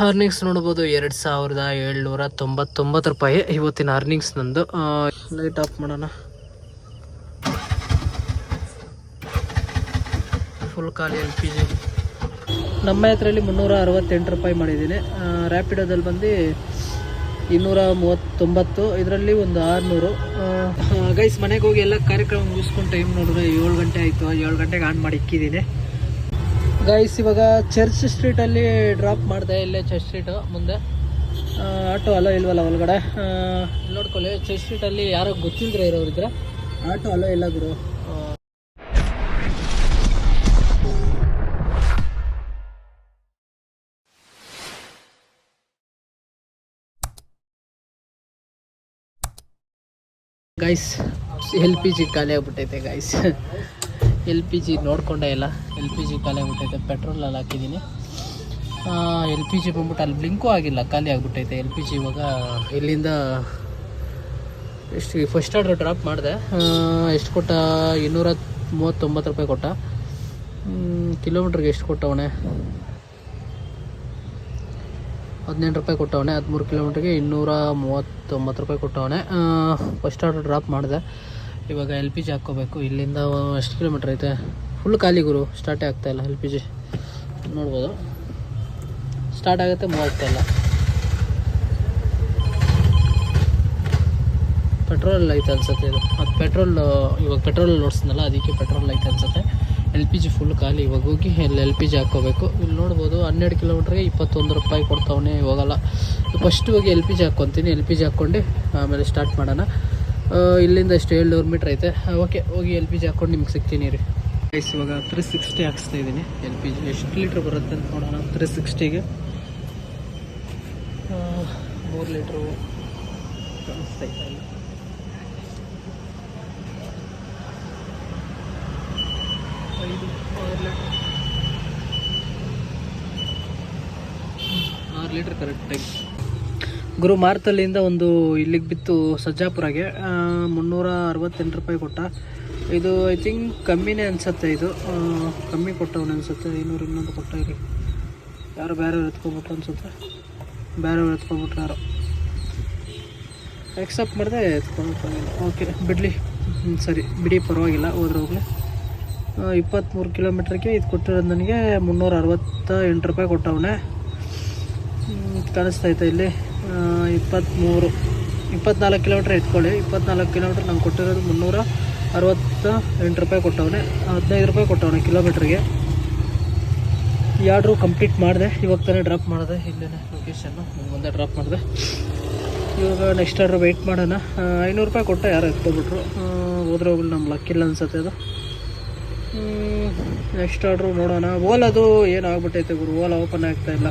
Earnings ನೋಡ್ಬೋದು ಎರಡು ಸಾವಿರದ ಏಳ್ನೂರ ತೊಂಬತ್ತೊಂಬತ್ತು ರೂಪಾಯಿ ಇವತ್ತಿನ ಅರ್ನಿಂಗ್ಸ್ ನಂದು. ಲೈಟ್ ಆಫ್ ಮಾಡೋಣ. ಫುಲ್ ಖಾಲಿ ಎಲ್ ಪಿ ಜಿ ನಮ್ಮ ಹತ್ರಲ್ಲಿ ಮುನ್ನೂರ ಅರವತ್ತೆಂಟು ರೂಪಾಯಿ ಮಾಡಿದ್ದೀನಿ. ರ್ಯಾಪಿಡೋದಲ್ಲಿ ಬಂದು ಇನ್ನೂರ ಮೂವತ್ತೊಂಬತ್ತು, ಇದರಲ್ಲಿ ಒಂದು ಆರುನೂರು. ಗೈಸ್ ಮನೆಗೆ ಹೋಗಿ ಎಲ್ಲ ಕಾರ್ಯಕ್ರಮ ಮುಗಿಸ್ಕೊಂಡು ಟೈಮ್ ನೋಡಿದ್ರೆ ಏಳು ಗಂಟೆ ಆಯಿತು. ಏಳು ಗಂಟೆಗೆ ಆನ್ ಮಾಡಿ ಇಕ್ಕಿದ್ದೀನಿ. ಗೈಸ್ ಇವಾಗ ಚರ್ಚ್ ಸ್ಟ್ರೀಟಲ್ಲಿ ಡ್ರಾಪ್ ಮಾಡಿದೆ ಇಲ್ಲೇ ಚರ್ಚ್ ಸ್ಟ್ರೀಟು ಮುಂದೆ. ಆಟೋ ಅಲೋ ಇಲ್ವಲ್ಲ ಒಳಗಡೆ? ನೋಡ್ಕೊಳ್ಳಿ ಚರ್ಚ್ ಸ್ಟ್ರೀಟಲ್ಲಿ ಯಾರೋ ಗೊತ್ತಿಲ್ಲದ್ರೆ ಇರೋರಿದ್ರೆ ಆಟೋ ಅಲೋ ಇಲ್ಲ ಗುರು. ಗೈಸ್ ಎಲ್ ಪಿ ಜಿ ಖಾಲಿ ಆಗ್ಬಿಟ್ಟೈತೆ ಗೈಸ್ ಎಲ್ ಪಿ ಜಿ ನೋಡ್ಕೊಂಡೆ ಇಲ್ಲ ಎಲ್ ಪಿ ಜಿ ಖಾಲಿ ಆಗ್ಬಿಟ್ಟೈತೆ ಪೆಟ್ರೋಲಲ್ಲಿ ಹಾಕಿದ್ದೀನಿ ಎಲ್ ಪಿ ಜಿ ಬಂದ್ಬಿಟ್ಟು ಅಲ್ಲಿ ಬ್ಲಿಂಕು ಆಗಿಲ್ಲ, ಖಾಲಿ ಆಗಿಬಿಟ್ಟೈತೆ. ಎಲ್ ಪಿ ಜಿ ಇವಾಗ ಇಲ್ಲಿಂದ ಎಷ್ಟು ಫಸ್ಟ್ ಆರ್ಡ್ರ್ ಡ್ರಾಪ್ ಮಾಡಿದೆ. ಎಷ್ಟು ಕೊಟ್ಟ? ಇನ್ನೂರ ಮೂವತ್ತೊಂಬತ್ತು ರೂಪಾಯಿ ಕೊಟ್ಟ. ಕಿಲೋಮೀಟ್ರಿಗೆ ಎಷ್ಟು ಕೊಟ್ಟವಣೆ ಹದಿನೆಂಟು ರೂಪಾಯಿ ಕೊಟ್ಟವಣೆ ಹದಿಮೂರು ಕಿಲೋಮೀಟ್ರಿಗೆ ಇನ್ನೂರ ಮೂವತ್ತೊಂಬತ್ತು ರೂಪಾಯಿ ಕೊಟ್ಟವನೆ. ಫಸ್ಟ್ ಆರ್ಡರ್ ಡ್ರಾಪ್ ಮಾಡಿದೆ. ಇವಾಗ ಎಲ್ ಪಿ ಜಿ ಹಾಕ್ಕೋಬೇಕು. ಇಲ್ಲಿಂದ ಎಷ್ಟು ಕಿಲೋಮೀಟ್ರ್ ಐತೆ? ಫುಲ್ ಖಾಲಿ ಗುರು ಸ್ಟಾರ್ಟೇ ಆಗ್ತಾಯಿಲ್ಲ ಎಲ್ ಪಿ ಜಿ ನೋಡ್ಬೋದು. ಸ್ಟಾರ್ಟ್ ಆಗುತ್ತೆ ಮೂವ್ ಆಗ್ತಾ ಪೆಟ್ರೋಲ್ ಐತೆ ಅನ್ಸುತ್ತೆ ಇದು. ಅದು ಪೆಟ್ರೋಲ್ ಇವಾಗ ಪೆಟ್ರೋಲ್ ನೋಡ್ಸಿದ್ನಲ್ಲ ಅದಕ್ಕೆ ಪೆಟ್ರೋಲ್ ಐತೆ ಅನ್ಸುತ್ತೆ. ಎಲ್ ಪಿ ಜಿ ಫುಲ್ ಖಾಲಿ. ಇವಾಗ ಹೋಗಿ ಇಲ್ಲಿ ಎಲ್ ಪಿ ಜಿ ಹಾಕ್ಕೋಬೇಕು. ಇಲ್ಲಿ ನೋಡ್ಬೋದು, ಹನ್ನೆರಡು ಕಿಲೋಮೀಟ್ರಿಗೆ ಇಪ್ಪತ್ತೊಂದು ರೂಪಾಯಿ ಕೊಡ್ತಾವನೆ ಹೋಗಲ್ಲ ಫಸ್ಟ್ ಹೋಗಿ ಎಲ್ ಪಿ ಜಿ ಹಾಕ್ಕೊತೀನಿ. ಎಲ್ ಪಿ ಜಿ ಹಾಕ್ಕೊಂಡು, ಆಮೇಲೆ ಸ್ಟಾರ್ಟ್ ಮಾಡೋಣ. ಇಲ್ಲಿಂದ ಎಷ್ಟು ಏಳ್ನೂರು ಮೀಟ್ರ್ ಐತೆ. ಓಕೆ, ಹೋಗಿ ಎಲ್ ಪಿ ಜಿ ಹಾಕೊಂಡು ನಿಮ್ಗೆ ಸಿಗ್ತೀನಿ ರೀ ಗೈಸ್ ಇವಾಗ ತ್ರೀ ಸಿಕ್ಸ್ಟಿ ಹಾಕ್ಸ್ತಾ ಇದ್ದೀನಿ ಎಲ್ ಪಿ ಜಿ ಎಷ್ಟು ಲೀಟ್ರ್ ಬರುತ್ತೆ ಅಂತ ನೋಡೋಣ. ತ್ರೀ ಸಿಕ್ಸ್ಟಿಗೆ ಮೂರು ಲೀಟ್ರು ಆರು ಲೀಟ್ರ್ ಆರು ಲೀಟ್ರ್ ಕರೆಕ್ಟಾಗಿ ಗುರು ಮಾರ್ತಲ್ಲಿಂದ ಒಂದು ಇಲ್ಲಿಗೆ ಬಿತ್ತು ಸಜ್ಜಾಪುರಗೆ. ಮುನ್ನೂರ ಅರವತ್ತೆಂಟು ರೂಪಾಯಿ ಕೊಟ್ಟ. ಇದು ಐ ಥಿಂಕ್ ಕಮ್ಮಿನೇ ಅನಿಸುತ್ತೆ ಇದು. ಕಮ್ಮಿ ಕೊಟ್ಟವನು ಅನ್ಸುತ್ತೆ. ಐನೂರು ಇನ್ನೊಂದು ಕೊಟ್ಟ ಇಲ್ಲಿ. ಯಾರು ಬೇರೆ ಎತ್ಕೊಬಿಟ್ರು ಅನ್ಸುತ್ತೆ. ಬೇರೆ ಎತ್ಕೊಬಿಟ್ರು ಯಾರು. ಎಕ್ಸೆಪ್ಟ್ ಮಾಡಿದೆ ಎತ್ಕೊಂಡು ಓಕೆ ಬಿಡಲಿ. ಸರಿ. ಬಿಡಿ, ಪರವಾಗಿಲ್ಲ. ಹೋದ್ರೆ ಹೋಗಲಿ. ಇಪ್ಪತ್ತ್ಮೂರು ಕಿಲೋಮೀಟ್ರಿಗೆ ಇದು ಕೊಟ್ಟಿರೋದು ನನಗೆ ಮುನ್ನೂರ ಅರವತ್ತ ಎಂಟು ರೂಪಾಯಿ ಕೊಟ್ಟವನೆ. ಕಾಣಿಸ್ತೈತೆ ಇಲ್ಲಿ. ಇಪ್ಪತ್ತ್ಮೂರು ಇಪ್ಪತ್ನಾಲ್ಕು ಕಿಲೋಮೀಟ್ರ್ ಇಟ್ಕೊಳ್ಳಿ. ಇಪ್ಪತ್ನಾಲ್ಕು ಕಿಲೋಮೀಟ್ರ್ ನಂಗೆ ಕೊಟ್ಟಿರೋದು ಮುನ್ನೂರ ಅರವತ್ತ ಎಂಟು ರೂಪಾಯಿ ಕೊಟ್ಟವನೆ. ಹದಿನೈದು ರೂಪಾಯಿ ಕೊಟ್ಟವನೆ ಕಿಲೋಮೀಟ್ರಿಗೆ. ಈ ಆರ್ಡ್ರು ಕಂಪ್ಲೀಟ್ ಮಾಡಿದೆ. ಇವಾಗ ತಾನೇ ಡ್ರಾಪ್ ಮಾಡಿದೆ. ಇಲ್ಲೇ ಲೊಕೇಶನ್ನು ಮುಂದೆ ಡ್ರಾಪ್ ಮಾಡಿದೆ. ಇವಾಗ ನೆಕ್ಸ್ಟ್ ಆರ್ಡ್ರ್ ವೆಯ್ಟ್ ಮಾಡೋಣ. ಐನೂರು ರೂಪಾಯಿ ಕೊಟ್ಟ ಯಾರು ಎತ್ಕೊಬಿಟ್ರು ಹೋದ್ರೆ ಹೋಗಲಿ ನಮ್ಮ ಲಕ್ಕಿಲ್ಲ ಅನ್ಸುತ್ತೆ ಅದು. ನೆಕ್ಸ್ಟ್ ಆರ್ಡ್ರು ನೋಡೋಣ. ಓಲ್ ಏನು ಆಗ್ಬಿಟ್ಟೈತೆ ಗುರು? ಓಲಾ ಓಪನ್ ಆಗ್ತಾ ಇಲ್ಲ.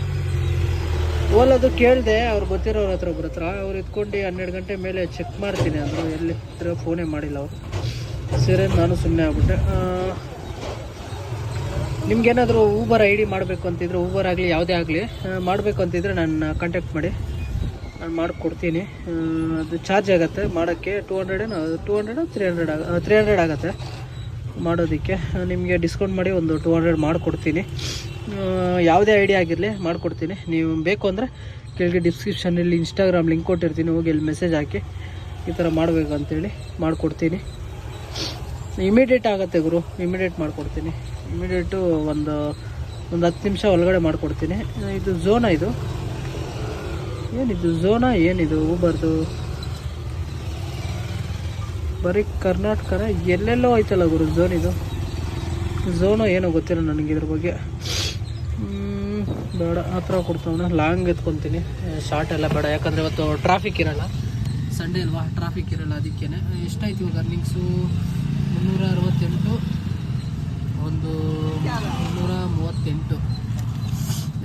ಓಲದು ಕೇಳಿದೆ, ಅವ್ರು ಗೊತ್ತಿರೋರ ಹತ್ರ ಒಬ್ರ ಹತ್ರ. ಅವ್ರು ಇದ್ಕೊಂಡು ಹನ್ನೆರಡು ಗಂಟೆ ಮೇಲೆ ಚೆಕ್ ಮಾಡ್ತೀನಿ ಅಂದರು. ಎಲ್ಲಿ ಫೋನೇ ಮಾಡಿಲ್ಲ ಅವರು. ಸರಿ, ನಾನು ಸುಮ್ಮನೆ ಆಗ್ಬಿಟ್ಟೆ. ನಿಮ್ಗೇನಾದರೂ ಊಬರ್ ಐ ಡಿ ಮಾಡಬೇಕು ಅಂತಿದ್ರೆ ಊಬರ್ ಆಗಲಿ, ಯಾವುದೇ ಆಗಲಿ ಮಾಡಬೇಕು ಅಂತಿದ್ರೆ ನಾನು ಕಾಂಟ್ಯಾಕ್ಟ್ ಮಾಡಿ. ನಾನು ಮಾಡಿಕೊಡ್ತೀನಿ. ಅದು ಚಾರ್ಜ್ ಆಗುತ್ತೆ. ಮಾಡೋಕ್ಕೆ two hundred two hundred three hundred ಆಗ ತ್ರೀ ಹಂಡ್ರೆಡ್ ಆಗುತ್ತೆ. ಮಾಡೋದಕ್ಕೆ. ನಿಮಗೆ ಡಿಸ್ಕೌಂಟ್ ಮಾಡಿ ಒಂದು ಟೂ ಹಂಡ್ರೆಡ್ ಮಾಡಿಕೊಡ್ತೀನಿ. ಯಾವುದೇ ಐಡಿಯಾ ಆಗಿರಲಿ ಮಾಡಿಕೊಡ್ತೀನಿ. ನೀವು ಬೇಕು ಅಂದರೆ ಕೆಳಗೆ ಡಿಸ್ಕ್ರಿಪ್ಷನಲ್ಲಿ ಇನ್ಸ್ಟಾಗ್ರಾಮ್ ಲಿಂಕ್ ಕೊಟ್ಟಿರ್ತೀನಿ. ಹೋಗಿ ಅಲ್ಲಿ ಮೆಸೇಜ್ ಹಾಕಿ ಈ ಥರ ಮಾಡಬೇಕು ಅಂತೇಳಿ ಮಾಡಿಕೊಡ್ತೀನಿ. ಇಮಿಡಿಯೇಟ್ ಆಗುತ್ತೆ ಗುರು. ಇಮಿಡಿಯೇಟ್ ಮಾಡಿಕೊಡ್ತೀನಿ. ಇಮಿಡಿಯೇಟು ಒಂದು ಒಂದು ಹತ್ತು ನಿಮಿಷ ಒಳಗಡೆ ಮಾಡಿಕೊಡ್ತೀನಿ. ಇದು ಝೋನ ಇದು? ಏನಿದು? ಝೋನಾ ಏನಿದು? ಊಬರ್ದು ಬರೀ ಕರ್ನಾಟಕನ ಎಲ್ಲೆಲ್ಲೋ ಐತಲ್ಲ ಗುರು ಝೋನ್ ಇದು. ಝೋನು ಏನೋ ಗೊತ್ತಿಲ್ಲ ನನಗೆ ಇದ್ರ ಬಗ್ಗೆ. ಬೇಡ, ಆ ಥರ ಕೊಡ್ತಾವಣ ಲಾಂಗ್ ಎತ್ಕೊತೀನಿ. ಶಾರ್ಟ್ ಎಲ್ಲ ಬೇಡ. ಯಾಕಂದರೆ ಇವತ್ತು ಟ್ರಾಫಿಕ್ ಇರಲ್ಲ. ಸಂಡೇ ಅಲ್ವಾ? ಟ್ರಾಫಿಕ್ ಇರಲ್ಲ ಅದಕ್ಕೇ ಎಷ್ಟಾಯ್ತು ಇವಾಗ ಅರ್ನಿಂಗ್ಸು ಮುನ್ನೂರ ಅರವತ್ತೆಂಟು, ಒಂದು ಮುನ್ನೂರ ಮೂವತ್ತೆಂಟು.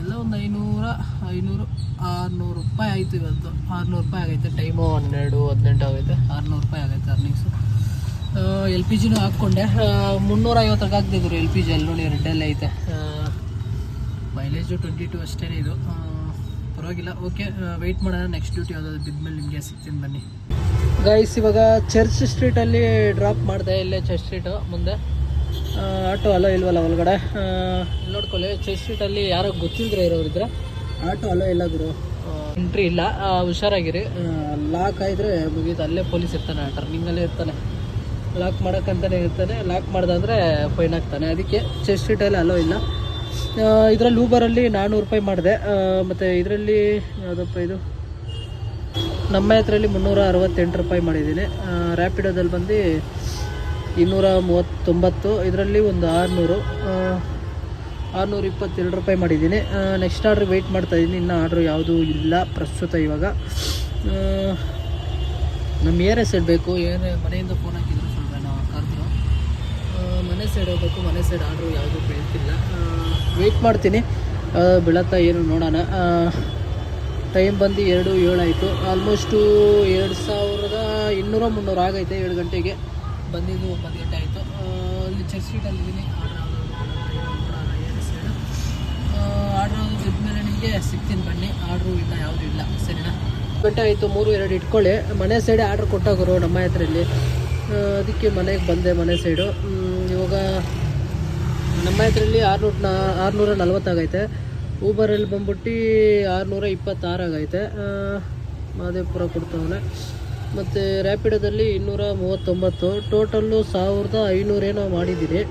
ಎಲ್ಲ ಒಂದು ಐನೂರ, ಐನೂರು, ಆರುನೂರು ರೂಪಾಯಿ ಆಯಿತು ಇವತ್ತು. ಆರುನೂರು ರೂಪಾಯಿ ಆಗೈತೆ. ಟೈಮು ಹನ್ನೆರಡು, ಹದಿನೆಂಟು ಆಗೈತೆ ಆರುನೂರು ರೂಪಾಯಿ ಆಗೈತೆ ಅರ್ನಿಂಗ್ಸು ಎಲ್ ಪಿ ಜಿನೂ ಹಾಕ್ಕೊಂಡೆ. ಮುನ್ನೂರ ಐವತ್ತಕ್ಕೆ ಹಾಕ್ತಿದ್ರು ಎಲ್ ಪಿ ಜಿ ನೋಡಿ ರೆಡ್ಡಲ್ಲೇ ಐತೆ. ಮೈಲೇಜು ಟ್ವೆಂಟಿ ಟು ಅಷ್ಟೇ ಇದು ಪರವಾಗಿಲ್ಲ. ಓಕೆ ವೆಯ್ಟ್ ಮಾಡೋಣ. ನೆಕ್ಸ್ಟ್ ಡ್ಯೂಟಿ ಯಾವುದಾದ್ರು ಬಿದ್ಮೇಲೆ ನಿಮಗೆ ಸಿಗ್ತೀನಿ ಬನ್ನಿ. ಗೈಸ್ ಇವಾಗ ಚರ್ಚ್ ಸ್ಟ್ರೀಟಲ್ಲಿ ಡ್ರಾಪ್ ಮಾಡಿದೆ. ಇಲ್ಲೇ ಚರ್ಚ್ ಸ್ಟ್ರೀಟು ಮುಂದೆ. ಆಟೋ ಅಲೋ ಇಲ್ವಲ್ಲ ಒಳಗಡೆ? ನೋಡ್ಕೊಳ್ಳಿ. ಚರ್ಚ್ ಸ್ಟ್ರೀಟಲ್ಲಿ ಯಾರೋ ಗೊತ್ತಿಲ್ಲದ್ರೆ ಇರೋರಿದ್ರೆ ಆಟೋ ಅಲೋ ಇಲ್ಲ ಗುರು. ಎಂಟ್ರಿ ಇಲ್ಲ. ಹುಷಾರಾಗಿರಿ. ಲಾಕ್ ಆಯಿದ್ರೆ ಮುಗೀತು. ಅಲ್ಲೇ ಪೊಲೀಸ್ ಇರ್ತಾನೆ ಟರ್ನಿಂಗಲ್ಲೇ ಇರ್ತಾನೆ. ಲಾಕ್ ಮಾಡೋಕ್ಕಂತಲೇ ಇರ್ತಾನೆ. ಲಾಕ್ ಮಾಡ್ದಂದ್ರೆ ಫೈನ್ ಆಗ್ತಾನೆ. ಅದಕ್ಕೆ ಚೆಸ್ಟ್ ಸ್ಟ್ರೀಟಲ್ಲಿ ಅಲೋ ಇಲ್ಲ. ಇದರಲ್ಲಿ ಊಬರಲ್ಲಿ ನಾನ್ನೂರು ರೂಪಾಯಿ ಮಾಡಿದೆ. ಮತ್ತು ಇದರಲ್ಲಿ ಯಾವುದಪ್ಪ ಇದು? ನಮ್ಮ ಹತ್ರಲ್ಲಿ ಮುನ್ನೂರ ಅರವತ್ತೆಂಟು ರೂಪಾಯಿ ಮಾಡಿದ್ದೀನಿ. ರ್ಯಾಪಿಡೋದಲ್ಲಿ ಬಂದು ಇನ್ನೂರ ಮೂವತ್ತೊಂಬತ್ತು, ಇದರಲ್ಲಿ ಒಂದು ಆರುನೂರು ಆರುನೂರ ಇಪ್ಪತ್ತೆರಡು ರೂಪಾಯಿ ಮಾಡಿದ್ದೀನಿ. ನೆಕ್ಸ್ಟ್ ಆರ್ಡ್ರ್ ವೆಯ್ಟ್ ಮಾಡ್ತಾ ಇದ್ದೀನಿ. ಇನ್ನೂ ಆರ್ಡ್ರ್ ಯಾವುದೂ ಇಲ್ಲ ಪ್ರಸ್ತುತ ಇವಾಗ. ನಮ್ಮ ಏರೇ ಸೈಡ್ ಬೇಕು. ಏನೇ ಮನೆಯಿಂದ ಫೋನ್ ಹಾಕಿದ್ರು ಸ್ವಲ್ಪ ನಾವು ಕರೆದ್ರು ಮನೆ ಸೈಡ್ ಹೋಗ್ಬೇಕು. ಮನೆ ಸೈಡ್ ಆರ್ಡ್ರು ಯಾವುದೂ ಬೀಳ್ತಿಲ್ಲ ವೆಯ್ಟ್ ಮಾಡ್ತೀನಿ. ಬೀಳತ್ತಾ ಏನು ನೋಡೋಣ. ಟೈಮ್ ಬಂದು ಎರಡು ಏಳಾಯಿತು ಆಲ್ಮೋಸ್ಟು ಎರಡು ಸಾವಿರದ ಇನ್ನೂರ ಮುನ್ನೂರು ಆಗೈತೆ. ಏಳು ಗಂಟೆಗೆ ಬಂದಿದ್ದು ಒಂಬತ್ತು ಗಂಟೆ ಆಯಿತು. ಅಲ್ಲಿ ಚರ್ಚ್ ಇದ್ದೀನಿ ಆರ್ಡ್ರ್ ಆರ್ಡ್ರ್ ಬಿದ್ಮೇಲೆ ನಿಮಗೆ ಸಿಗ್ತೀನಿ ಬನ್ನಿ. ಆರ್ಡ್ರು ಇಲ್ಲ, ಯಾವುದೂ ಇಲ್ಲ. ಸರಿನಾ? ಗಂಟೆ ಆಯಿತು. ಮೂರು, ಎರಡು ಇಟ್ಕೊಳ್ಳಿ. ಮನೆ ಸೈಡೆ ಆರ್ಡ್ರ್ ಕೊಟ್ಟಾಗರು ನಮ್ಮ ಹತ್ರಲ್ಲಿ ಅದಕ್ಕೆ ಮನೆಗೆ ಬಂದೆ ಮನೆ ಸೈಡು ಇವಾಗ ನಮ್ಮ ಹೆಸರಲ್ಲಿ ಆರುನೂರ ಆರುನೂರ ನಲ್ವತ್ತಾಗೈತೆ. ಊಬರಲ್ಲಿ ಬಂದ್ಬಿಟ್ಟು ಆರುನೂರ ಇಪ್ಪತ್ತಾರಾಗೈತೆ. ಮಾದೇಪುರ ಕೊಡ್ತಾವನೆ. ಮತ್ತು ರ್ಯಾಪಿಡೋದಲ್ಲಿ ಇನ್ನೂರ ಮೂವತ್ತೊಂಬತ್ತು. ಟೋಟಲ್ಲು ಸಾವಿರದ ಐನೂರೇನೋ ಮಾಡಿದ್ದೀನಿ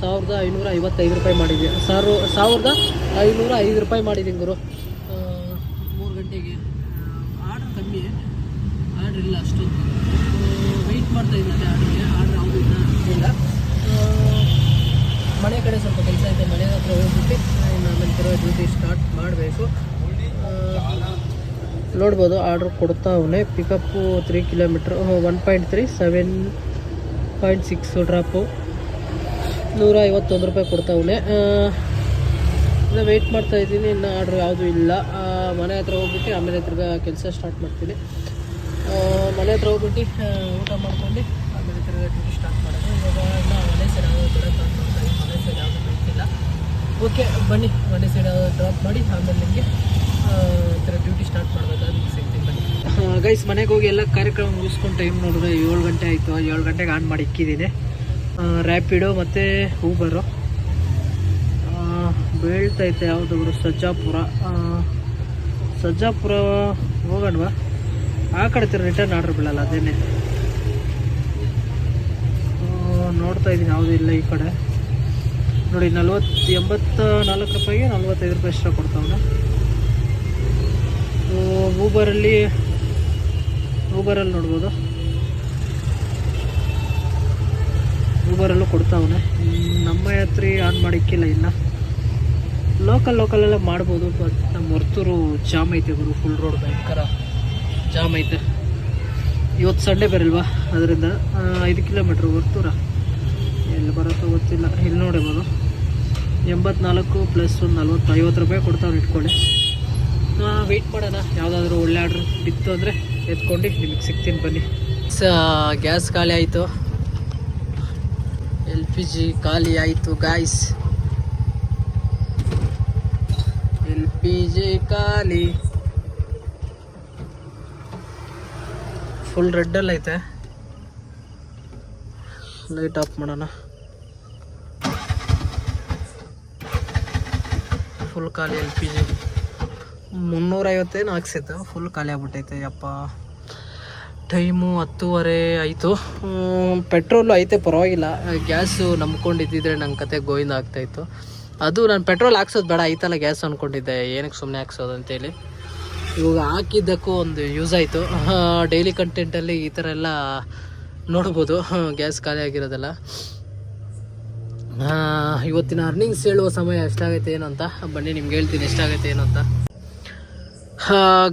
ಸಾವಿರದ ಐನೂರ ಐವತ್ತೈದು ರೂಪಾಯಿ ಮಾಡಿದ್ದೀನಿ ಸಾವಿರ ಸಾವಿರದ ಐನೂರ ಐದು ರೂಪಾಯಿ ಮಾಡಿದ್ದೀನಿ ಗುರು. ಮೂರು ಗಂಟೆಗೆ. ಆರ್ಡ್ರ್ ಕಮ್ಮಿ. ಆರ್ಡ್ರ್ ಇಲ್ಲ ಅಷ್ಟು. ವೆಯ್ಟ್ ಮಾಡ್ತಾ ಇದ್ದೀನಿ ಆರ್ಡ್ರಿಗೆ ಮನೆ ಕಡೆ ಸ್ವಲ್ಪ ಕೆಲಸ ಇದೆ, ಮನೆ ಹತ್ರ ಹೋಗ್ಬಿಟ್ಟು ನಾನು ತಿರುವ ಡ್ಯೂಟಿ ಸ್ಟಾರ್ಟ್ ಮಾಡಬೇಕು. ನೋಡ್ಬೋದು ಆರ್ಡ್ರ್ ಕೊಡ್ತಾ ಅವನೇ. Pickup three kilometre one point three seven point six drop ನೂರ ಐವತ್ತೊಂದು ರೂಪಾಯಿ ಕೊಡ್ತಾವನೆ ಇನ್ನು ವೆಯ್ಟ್ ಮಾಡ್ತಾ ಇದ್ದೀನಿ, ಇನ್ನು ಆರ್ಡ್ರ್ ಯಾವುದೂ ಇಲ್ಲ. ಮನೆ ಹತ್ರ ಹೋಗ್ಬಿಟ್ಟು ಆಮೇಲೆ ತಿರ್ಗ ಕೆಲಸ ಸ್ಟಾರ್ಟ್ ಮಾಡ್ತೀನಿ. ಮನೆ ಹತ್ರ ಹೋಗ್ಬಿಟ್ಟು ಊಟ ಮಾಡ್ಕೊಂಡು, ಆಮೇಲೆ ತಿರ್ಗ ಡ್ಯೂಟಿ ಸ್ಟಾರ್ಟ್ ಮಾಡೋದು ಇವಾಗ ಇನ್ನು ಮನೆ ಸೈಡ್ ಯಾವುದೋ ಬಿಡಕ್ಕೆ ಅನ್ಕೊಂತಾ ಇದ್ದೀನಿ. ಮನೆ ಸೈಡ್ ಯಾವುದೂ ಬಿಡ್ತಿಲ್ಲ ಓಕೆ, ಬನ್ನಿ ಮನೆ ಸೈಡ್ ಡ್ರಾಪ್ ಮಾಡಿ, ಆಮೇಲೆ ನಿಮಗೆ ಥರ ಡ್ಯೂಟಿ ಸ್ಟಾರ್ಟ್ ಮಾಡಬೇಕಾದ್ರೆ ಸಿಗ್ತೀನಿ ಬನ್ನಿ. ಗೈಸ್ ಮನೆಗೆ ಹೋಗಿ ಎಲ್ಲ ಕಾರ್ಯಕ್ರಮ ಮುಗಿಸ್ಕೊಂಡು ಟೈಮ್ ನೋಡಿದ್ರೆ ಏಳು ಗಂಟೆ ಆಯಿತು. ಏಳು ಗಂಟೆಗೆ ಆನ್ ಮಾಡಿ ಇಕ್ಕಿದ್ದೀನಿ ರ್ಯಾಪಿಡೋ ಮತ್ತು ಊಬರು ಬೀಳ್ತೈತೆ ಯಾವುದು ಗುರು, ಸಜ್ಜಾಪುರ. ಸಜ್ಜಾಪುರ ಹೋಗೋಣವಾ? ಆ ಕಡೆ ರಿಟರ್ನ್ ಆರ್ಡ್ರ್ ಬೀಳಲ್ಲ, ಅದೇನೆ. ನೋಡ್ತಾ ಇದ್ದೀನಿ ಯಾವುದೂ ಇಲ್ಲ ಈ ಕಡೆ. ನೋಡಿ, ನಲ್ವತ್ತು ಎಂಬತ್ತ ನಾಲ್ಕು ರೂಪಾಯಿಗೆ ನಲ್ವತ್ತೈದು ರೂಪಾಯಿ ಎಕ್ಸ್ಟ್ರಾ ಕೊಡ್ತಾವನ ಊಬರಲ್ಲಿ ಊಬರಲ್ಲಿ ನೋಡ್ಬೋದು. ಊಬರಲ್ಲೂ ಕೊಡ್ತಾವನೆ ನಮ್ಮ ಯಾತ್ರಿ ಆನ್ ಮಾಡಿಕ್ಕಿಲ್ಲ ಇನ್ನು. ಲೋಕಲ್ ಲೋಕಲೆಲ್ಲ ಮಾಡ್ಬೋದು ಬಟ್ ನಮ್ಮ ಹೊರ್ತೂರು ಜಾಮ್ ಐತೆ ಗುರು ಫುಲ್ ರೋಡ್ ಭಯಂಕರ ಜಾಮ್ ಐತೆ. ಇವತ್ತು ಸಂಡೇ ಬರಲ್ವಾ? ಅದರಿಂದ ಐದು ಕಿಲೋಮೀಟ್ರ್ ಹೊರ್ತೂರ. ಎಲ್ಲಿ ಬರುತ್ತೋ ಗೊತ್ತಿಲ್ಲ. ಇಲ್ಲಿ ನೋಡಿರ್ಬೋದು ಎಂಬತ್ನಾಲ್ಕು ಪ್ಲಸ್ ಒಂದು ನಲ್ವತ್ತು ಐವತ್ತು ರೂಪಾಯಿ ಕೊಡ್ತಾವ್ರು ಇಟ್ಕೊಳ್ಳಿ. ವೆಯ್ಟ್ ಮಾಡೋಣ. ಯಾವುದಾದ್ರೂ ಒಳ್ಳೆ ಆರ್ಡ್ರ್ ಬಿತ್ತು ಅಂದರೆ ಎತ್ಕೊಂಡು ನಿಮಗೆ ಸಿಗ್ತೀನಿ ಬನ್ನಿ. ಸ ಗ್ಯಾಸ್ ಖಾಲಿ ಆಯಿತು. ಎಲ್ ಪಿ ಜಿ ಖಾಲಿ ಆಯಿತು ಗಾಯ್ಸ್ ಎಲ್ ಪಿ ಜಿ ಖಾಲಿ. ಫುಲ್ ರೆಡ್ಡಲ್ಲೈತೆ ಲೈಟ್ ಆಫ್ ಮಾಡೋಣ. ಫುಲ್ ಖಾಲಿ ಎಲ್ ಪಿ ಜಿ ಮುನ್ನೂರೈವತ್ತೇನು ಹಾಕ್ಸಿತ್ತು ಫುಲ್ ಖಾಲಿ ಆಗ್ಬಿಟ್ಟೈತೆ. ಯಪ್ಪ. ಟೈಮು ಹತ್ತುವರೆ ಆಯಿತು. ಪೆಟ್ರೋಲು ಐತೆ, ಪರವಾಗಿಲ್ಲ. ಗ್ಯಾಸು ನಂಬ್ಕೊಂಡಿದ್ದಿದ್ರೆ ನನ್ನ ಕತೆ ಗೋವಿಂದ ಆಗ್ತಾಯಿತ್ತು ಅದು ನಾನು ಪೆಟ್ರೋಲ್ ಹಾಕ್ಸೋದು ಬೇಡ. ಐತಲ್ಲ ಗ್ಯಾಸ್ ಅಂದ್ಕೊಂಡಿದ್ದೆ ಏನಕ್ಕೆ ಸುಮ್ಮನೆ ಹಾಕ್ಸೋದು ಅಂತೇಳಿ. ಇವಾಗ ಹಾಕಿದ್ದಕ್ಕೂ ಒಂದು ಯೂಸ್ ಆಯಿತು. ಡೈಲಿ ಕಂಟೆಂಟಲ್ಲಿ ಈ ಥರ ಎಲ್ಲ ನೋಡ್ಬೋದು. ಗ್ಯಾಸ್ ಖಾಲಿ ಆಗಿರೋದೆಲ್ಲ. ಇವತ್ತಿನ ಅರ್ನಿಂಗ್ಸ್ ಹೇಳುವ ಸಮಯ ಎಷ್ಟಾಗೈತೆ ಏನು ಅಂತ ಬನ್ನಿ, ನಿಮ್ಗೆ ಹೇಳ್ತೀನಿ ಎಷ್ಟಾಗೈತೆ ಏನು ಅಂತ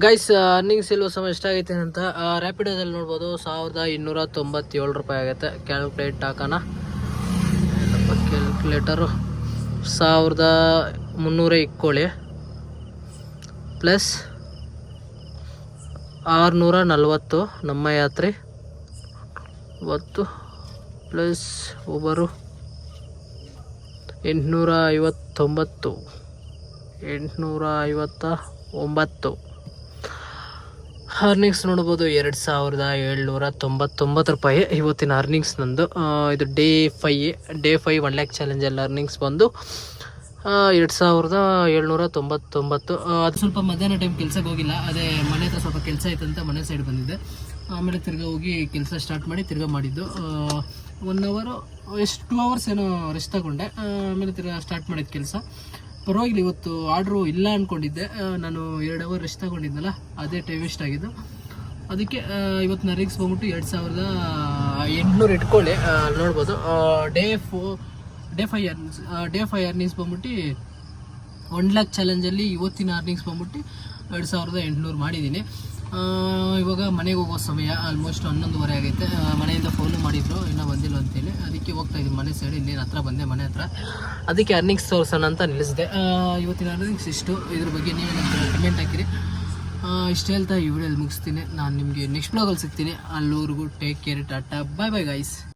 ಗೈಸ್ ಅರ್ನಿಂಗ್ಸ್ ಹೇಳುವ ಸಮಯ ಎಷ್ಟಾಗೈತೆ ಅಂತ ರ್ಯಾಪಿಡೋದಲ್ಲಿ ನೋಡ್ಬೋದು ಸಾವಿರದ ಇನ್ನೂರ ತೊಂಬತ್ತೇಳು ರೂಪಾಯಿ ಆಗುತ್ತೆ. ಕ್ಯಾಲ್ಕುಲೇಟ್ ಹಾಕೋಣ. ಕ್ಯಾಲ್ಕುಲೇಟರು ಸಾವಿರದ ಮುನ್ನೂರ ಇಕ್ಕೋಳಿ ಪ್ಲಸ್ ಆರುನೂರ ನಲವತ್ತು ನಮ್ಮ ಯಾತ್ರೆ. ಇವತ್ತು ಪ್ಲಸ್ ಒಬ್ಬರು ಎಂಟುನೂರ ಐವತ್ತೊಂಬತ್ತು ಎಂಟುನೂರ ಐವತ್ತ ಒಂಬತ್ತು ಅರ್ನಿಂಗ್ಸ್ ನೋಡ್ಬೋದು ಎರಡು ಸಾವಿರದ ಏಳ್ನೂರ ತೊಂಬತ್ತೊಂಬತ್ತು ರೂಪಾಯಿ. ಇವತ್ತಿನ ಅರ್ನಿಂಗ್ಸ್ ನಂದು ಇದು day five day five one lakh ಚಾಲೆಂಜಲ್ಲಿ earnings ಬಂದು ಎರಡು ಸಾವಿರದ ಏಳ್ನೂರ ತೊಂಬತ್ತೊಂಬತ್ತು ಅದು ಸ್ವಲ್ಪ ಮಧ್ಯಾಹ್ನ ಟೈಮ್ ಕೆಲಸಕ್ಕೆ ಹೋಗಿಲ್ಲ, ಅದೇ ಮನೆ ಹತ್ರ ಸ್ವಲ್ಪ ಕೆಲಸ ಇತ್ತಂತ ಮನೆ ಸೈಡ್ ಬಂದಿದ್ದೆ. ಆಮೇಲೆ ತಿರ್ಗಾ ಹೋಗಿ ಕೆಲಸ ಸ್ಟಾರ್ಟ್ ಮಾಡಿ ತಿರ್ಗಾ ಮಾಡಿದ್ದು. ಒನ್ ಅವರು ಎಷ್ಟು ಟೂ ಅವರ್ಸ್ ಏನೋ ರೆಸ್ಟ್ ತಗೊಂಡೆ. ಆಮೇಲೆ ತಿರ್ಗ ಸ್ಟಾರ್ಟ್ ಮಾಡಿದ ಕೆಲಸ. ಪರವಾಗಿಲ್ಲ, ಇವತ್ತು ಆರ್ಡ್ರು ಇಲ್ಲ ಅಂದ್ಕೊಂಡಿದ್ದೆ ನಾನು ಎರಡು ಅವರ್ ರೆಸ್ಟ್ ತಗೊಂಡಿದ್ನಲ್ಲ, ಅದೇ ಟೈಮ್ ವೇಸ್ಟ್ ಆಗಿದ್ದು. ಅದಕ್ಕೆ ಇವತ್ತು ನಾನು ರಿಕ್ಸ್ ಬಂದ್ಬಿಟ್ಟು ಎರಡು ಸಾವಿರದ ಎಂಟುನೂರು ಇಟ್ಕೊಳ್ಳಿ. ನೋಡ್ಬೋದು. Day four day five earnings day five earnings ಬಂದ್ಬಿಟ್ಟು ಒನ್ ಲ್ಯಾಕ್ ಚಾಲೆಂಜಲ್ಲಿ ಇವತ್ತಿನ ಅರ್ನಿಂಗ್ಸ್ ಬಂದ್ಬಿಟ್ಟು ಎರಡು ಸಾವಿರದ ಎಂಟುನೂರು ಮಾಡಿದ್ದೀನಿ. ಇವಾಗ ಮನೆಗೆ ಹೋಗೋ ಸಮಯ ಆಲ್ಮೋಸ್ಟ್ ಹನ್ನೊಂದುವರೆ ಆಗೈತೆ. ಮನೆಯಿಂದ ಫೋನು ಮಾಡಿದ್ರು, ಇನ್ನೂ ಬಂದಿಲ್ಲ ಅಂತೇಳಿ. ಅದಕ್ಕೆ ಹೋಗ್ತಾ ಇದ್ದೀನಿ, ಮನೆ ಸೈಡ್ ಇನ್ನೇನು ಹತ್ರ ಬಂದೆ, ಮನೆ ಹತ್ರ. ಅದಕ್ಕೆ ಅರ್ನಿಂಗ್ಸ್ ತೋರಿಸೋಣ ಅಂತ ನಿಲ್ಲಿಸಿದೆ. ಇವತ್ತಿನ ಅರ್ನಿಂಗ್ಸ್ ಇಷ್ಟು. ಇದ್ರ ಬಗ್ಗೆ ನೀವೇ ಕಮೆಂಟ್ ಹಾಕಿರಿ. ಇಷ್ಟು ಹೇಳ್ತಾ ಈ ವಿಡಿಯೋಲ್ಲಿ ಮುಗಿಸ್ತೀನಿ. ನಾನು ನಿಮಗೆ ನೆಕ್ಸ್ಟ್ ಬ್ಲಾಗಲ್ಲಿ ಸಿಗ್ತೀನಿ. ಅಲ್ಲಿವರೆಗೂ take care tata. Bye bye guys